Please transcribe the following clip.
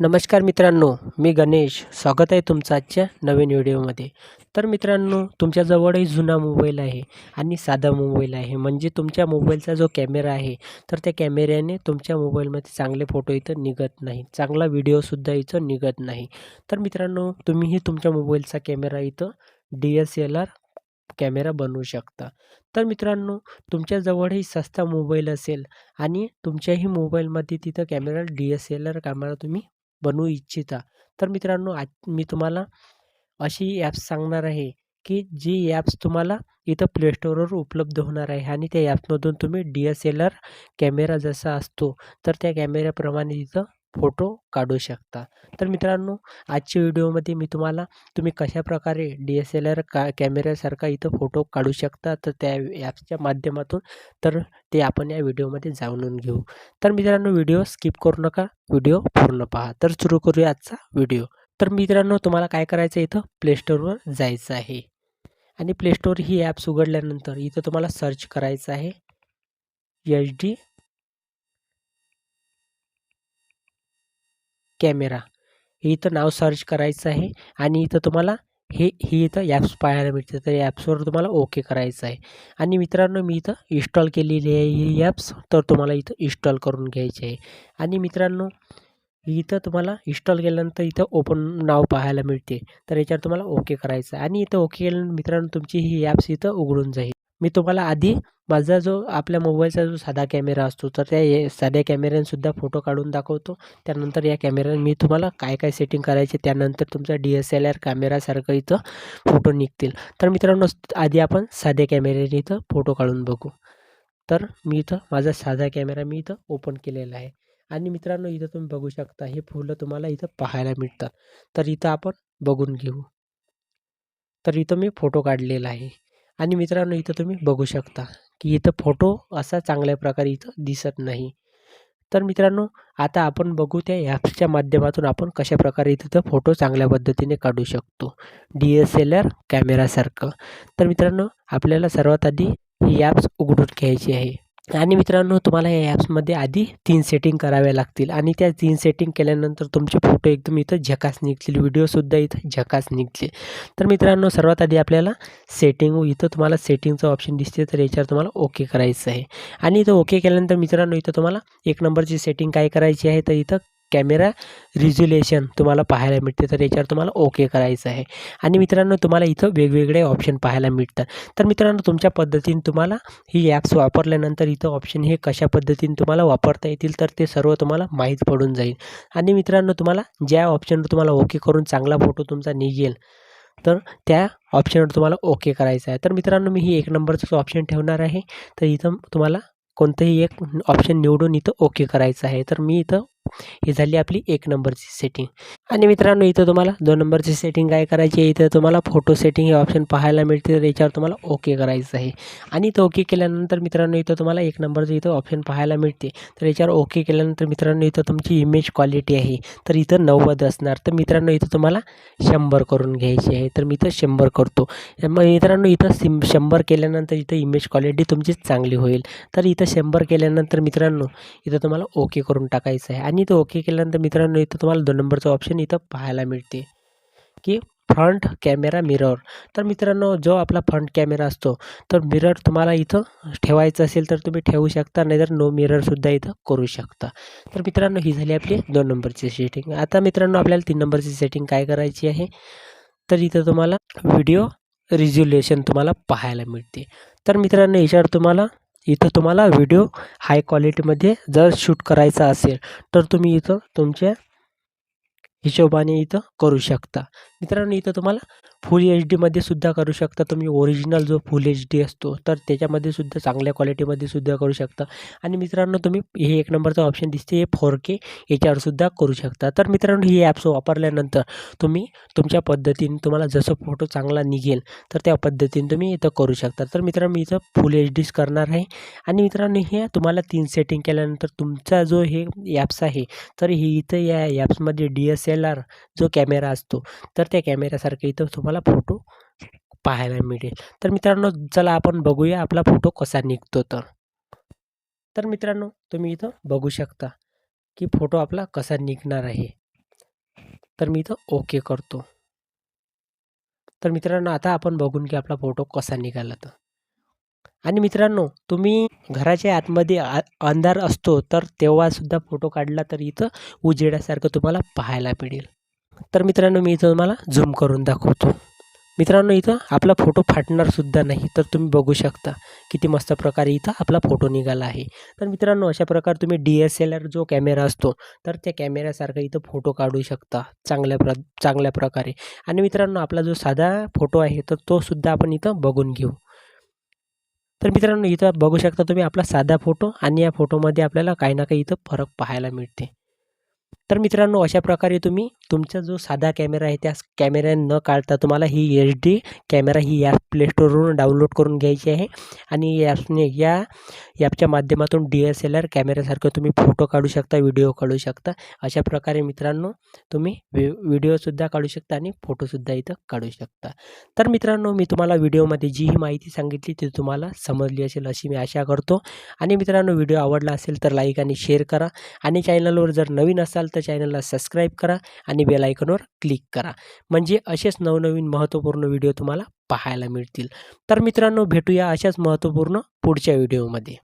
नमस्कार मित्रांनो मी गणेश. स्वागत आहे तुमचं आजच्या नवीन व्हिडिओमध्ये. तर मित्रांनो तुमच्याजवळही जुना मोबाईल आहे आणि साधा मोबाईल आहे. म्हणजे तुमच्या मोबाईलचा जो कॅमेरा आहे तर त्या कॅमेऱ्याने तुमच्या मोबाईलमध्ये चांगले फोटो इथं निघत नाही. चांगला व्हिडिओसुद्धा इथं निघत नाही. तर मित्रांनो तुम्हीही तुमच्या मोबाईलचा कॅमेरा इथं D S L R camera बनवू शकता. तर मित्रांनो तुमच्याजवळही सस्ता मोबाईल असेल आणि तुमच्याही मोबाईलमध्ये तिथं camera D S L R camera तुम्ही बनवू इच्छिता. तर मित्रांनो आज मी तुम्हाला अशी ॲप्स सांगणार आहे की जी ॲप्स तुम्हाला इथं प्लेस्टोरवर उपलब्ध होणार आहे आणि त्या ॲप्समधून तुम्ही D S L R camera जसा असतो तर त्या कॅमेऱ्याप्रमाणे इथं फोटो काढू शकता. तर मित्रांनो आजच्या व्हिडिओमध्ये मी तुम्हाला तुम्ही कशाप्रकारे डी एस एल आर का कॅमेऱ्यासारखा इथं फोटो काढू शकता तर त्या ॲप्सच्या माध्यमातून तर ते आपण या व्हिडिओमध्ये जाणून घेऊ. तर मित्रांनो व्हिडिओ स्किप करू नका व्हिडिओ पूर्ण पहा. तर सुरू करूया आजचा व्हिडिओ. तर मित्रांनो तुम्हाला काय करायचं इथं? प्लेस्टोरवर जायचं आहे. आणि प्लेस्टोर ही ॲप्स उघडल्यानंतर इथं तुम्हाला सर्च करायचं आहे. H D camera. हे इथं नाव सर्च करायचं आहे आणि इथं तुम्हाला हे ही इथं ॲप्स पाहायला मिळते तर ॲप्सवर तुम्हाला ओके करायचं आहे. आणि मित्रांनो मी इथं इन्स्टॉल केलेली आहे ही ॲप्स तर तुम्हाला इथं इन्स्टॉल करून घ्यायची आहे. आणि मित्रांनो इथं तुम्हाला इन्स्टॉल केल्यानंतर इथं ओपन नाव पाहायला मिळते. तर याच्यावर तुम्हाला ओके करायचं आहे. आणि इथं ओके केल्यानंतर मित्रांनो तुमची ही ॲप्स इथं उघडून जाईल. मी तुम्हाला आधी माझा जो आपल्या मोबाईलचा जो साधा कॅमेरा असतो तर त्या ए- साध्या कॅमेऱ्यानेसुद्धा फोटो काढून दाखवतो. त्यानंतर या कॅमेऱ्याने मी तुम्हाला काय काय सेटिंग करायचे त्यानंतर तुमचा डी एस एल आर कॅमेरासारखं इथं फोटो निघतील. तर मित्रांनो आधी आपण साध्या कॅमेऱ्याने इथं फोटो काढून बघू. तर मी इथं माझा साधा कॅमेरा मी इथं ओपन केलेला आहे. आणि मित्रांनो इथं तुम्ही बघू शकता हे फुलं तुम्हाला इथं पाहायला मिळतात. तर इथं आपण बघून घेऊ. तर इथं मी फोटो काढलेला आहे. आणि मित्रांनो इथं तुम्ही बघू शकता की इथं फोटो असा चांगल्या प्रकारे इथं दिसत नाही. तर मित्रांनो आता आपण बघू त्या ॲप्सच्या माध्यमातून आपण कशा प्रकारे इथं फोटो चांगल्या पद्धतीने काढू शकतो. डी एस एल आर कॅमेरासारखं. तर मित्रांनो आपल्याला सर्वात आधी ही ॲप्स उघडून घ्यायची आहे. आणि मित्रांनो तुम्हाला या ॲप्समध्ये आधी तीन सेटिंग कराव्या लागतील. आणि त्या तीन सेटिंग केल्यानंतर तुमचे फोटो एकदम इथं झकास निघतील. व्हिडिओसुद्धा इथं झकास निघतील. तर मित्रांनो सर्वात आधी आपल्याला सेटिंग इथं तुम्हाला सेटिंगचं ऑप्शन दिसते तर याच्यावर तुम्हाला ओके करायचं आहे. आणि इथं ओके केल्यानंतर मित्रांनो इथं तुम्हाला एक नंबरची सेटिंग काय करायची आहे तर इथं कॅमेरा रिझोल्युशन तुम्हाला पाहायला मिळते. तर याच्यावर तुम्हाला ओके करायचं आहे. आणि मित्रांनो तुम्हाला इथं वेगवेगळे ऑप्शन पाहायला मिळतात. तर मित्रांनो तुमच्या पद्धतीने तुम्हाला ही ॲप्स वापरल्यानंतर इथं ऑप्शन हे कशा पद्धतीने तुम्हाला वापरता येतील तर ते सर्व तुम्हाला माहीत पडून जाईल. आणि मित्रांनो तुम्हाला ज्या ऑप्शनवर तुम्हाला ओके करून चांगला फोटो तुमचा निघेल तर त्या ऑप्शनवर तुम्हाला ओके करायचं आहे. तर मित्रांनो मी ही एक नंबरचं ऑप्शन ठेवणार आहे. तर इथं तुम्हाला कोणतंही एक ऑप्शन निवडून इथं ओके करायचं आहे. तर मी इथं ही झाली आपली एक नंबरची सेटिंग आणि मित्रांनो इथं तुम्हाला दोन नंबरची सेटिंग काय करायची आहे? इथं तुम्हाला फोटो सेटिंग हे ऑप्शन पाहायला मिळते तर याच्यावर तुम्हाला ओके करायचं आहे. आणि इथं ओके केल्यानंतर मित्रांनो इथं तुम्हाला एक नंबरचं इथं ऑप्शन पाहायला मिळते. तर याच्यावर ओके केल्यानंतर मित्रांनो इथं तुमची इमेज क्वालिटी आहे. तर इथं नव्वद असणार. तर मित्रांनो इथं तुम्हाला शंभर करून घ्यायची आहे. तर मी इथं शंभर करतो. मित्रांनो इथं सिम शंभर केल्यानंतर इथं इमेज क्वालिटी तुमची चांगली होईल. तर इथं शंभर केल्यानंतर मित्रांनो इथं तुम्हाला ओके करून टाकायचं आहे. आणि आणि इथं ओके केल्यानंतर मित्रांनो इथं तुम्हाला दोन नंबरचं ऑप्शन इथं पाहायला मिळते. की फ्रंट कॅमेरा मिरर तर मित्रांनो जो आपला फ्रंट कॅमेरा असतो तर मिरर तुम्हाला इथं ठेवायचं असेल तर तुम्ही ठेवू शकता नाहीतर नो मिररसुद्धा इथं करू शकता. तर मित्रांनो ही झाली आपली दोन नंबरची सेटिंग आता मित्रांनो आपल्याला तीन नंबरची सेटिंग काय करायची आहे? तर इथं तुम्हाला व्हिडिओ रिझ्युलेशन तुम्हाला पाहायला मिळते. तर मित्रांनो याच्यावर तुम्हाला इथं तुम्हाला व्हिडिओ हाय क्वालिटीमध्ये जर शूट करायचा असेल तर तुम्ही इथं तुमच्या हिशोबाने इथं करू शकता. मित्रांनो इथं तुम्हाला फुल एच डीमध्ये सुद्धा करू शकता. तुम्ही ओरिजिनल जो फुल एच डी असतो तर त्याच्यामध्ये सुद्धा चांगल्या क्वालिटीमध्ये सुद्धा करू शकता. आणि मित्रांनो तुम्ही हे एक नंबरचं ऑप्शन दिसते हे फोर के याच्यावर सुद्धा करू शकता. तर मित्रांनो ही ॲप्स वापरल्यानंतर तुम्ही तुमच्या पद्धतीने तुम्हाला जसं फोटो चांगला निघेल तर त्या पद्धतीने तुम्ही इथं करू शकता. तर मित्रांनो मी इथं फुल एच डीच करणार आहे. आणि मित्रांनो हे तुम्हाला तीन सेटिंग केल्यानंतर तुमचा जो हे ॲप्स आहे तर हे इथं या ॲप्समध्ये डी एस एल आर जो कॅमेरा असतो तर त्या कॅमेऱ्यासारखं इथं तुम्हाला फोटो पाहायला मिळेल. तर मित्रांनो चला आपण बघूया आपला फोटो कसा निघतो तर. तर मित्रांनो तुम्ही इथं बघू शकता की फोटो आपला कसा निघणार आहे. तर मी इथं ओके करतो. तर मित्रांनो आता आपण बघून की आपला फोटो कसा निघाला तर. आणि मित्रांनो तुम्ही घराच्या आतमध्ये अंधार असतो तर तेव्हासुद्धा फोटो काढला तर इथं उजेडासारखं तुम्हाला पाहायला मिळेल. तर मित्रांनो मी इथं तुम्हाला झूम करून दाखवतो. मित्रांनो इथं आपला फोटो फाटणारसुद्धा नाही तर तुम्ही बघू शकता किती मस्त प्रकारे इथं आपला फोटो निघाला आहे. तर मित्रांनो अशा प्रकारे तुम्ही डी एस एल आर जो कॅमेरा असतो तर त्या कॅमेऱ्यासारखा इथं फोटो काढू शकता चांगल्या प्र चांगल्या प्रकारे. आणि मित्रांनो आपला जो साधा फोटो आहे तर तो सुद्धा आपण इथं बघून घेऊ. तर मित्रांनो इथं बघू शकता तुम्ही आपला साधा फोटो आणि या फोटोमध्ये आपल्याला काही ना काही इथं फरक पाहायला मिळते. तर मित्रांनो अशा प्रकारे तुम्ही तुमचा जो साधा कॅमेरा आहे त्या कॅमेऱ्याने न काढता तुम्हाला ही एच डी कॅमेरा ही ॲप प्लेस्टोरवरून डाउनलोड करून घ्यायची आहे आणि ॲप्सने या ॲपच्या माध्यमातून डी एस एल आर कॅमेऱ्यासारखं तुम्ही फोटो काढू शकता व्हिडिओ काढू शकता. अशा प्रकारे मित्रांनो तुम्ही व्हि व्हिडिओसुद्धा काढू शकता आणि फोटोसुद्धा इथं काढू शकता. तर मित्रांनो मी तुम्हाला व्हिडिओमध्ये जी ही माहिती सांगितली ती तुम्हाला समजली असेल अशी मी आशा करतो. आणि मित्रांनो व्हिडिओ आवडला असेल तर लाईक आणि शेअर करा. आणि चॅनलवर जर नवीन असाल तर चॅनलला सबस्क्राईब करा आणि बेल आयकॉनवर क्लिक करा. म्हणजे असेच नवनवीन महत्त्वपूर्ण व्हिडिओ तुम्हाला पाहायला मिळतील. तर मित्रांनो भेटूया अशाच महत्त्वपूर्ण पुढच्या व्हिडिओमध्ये.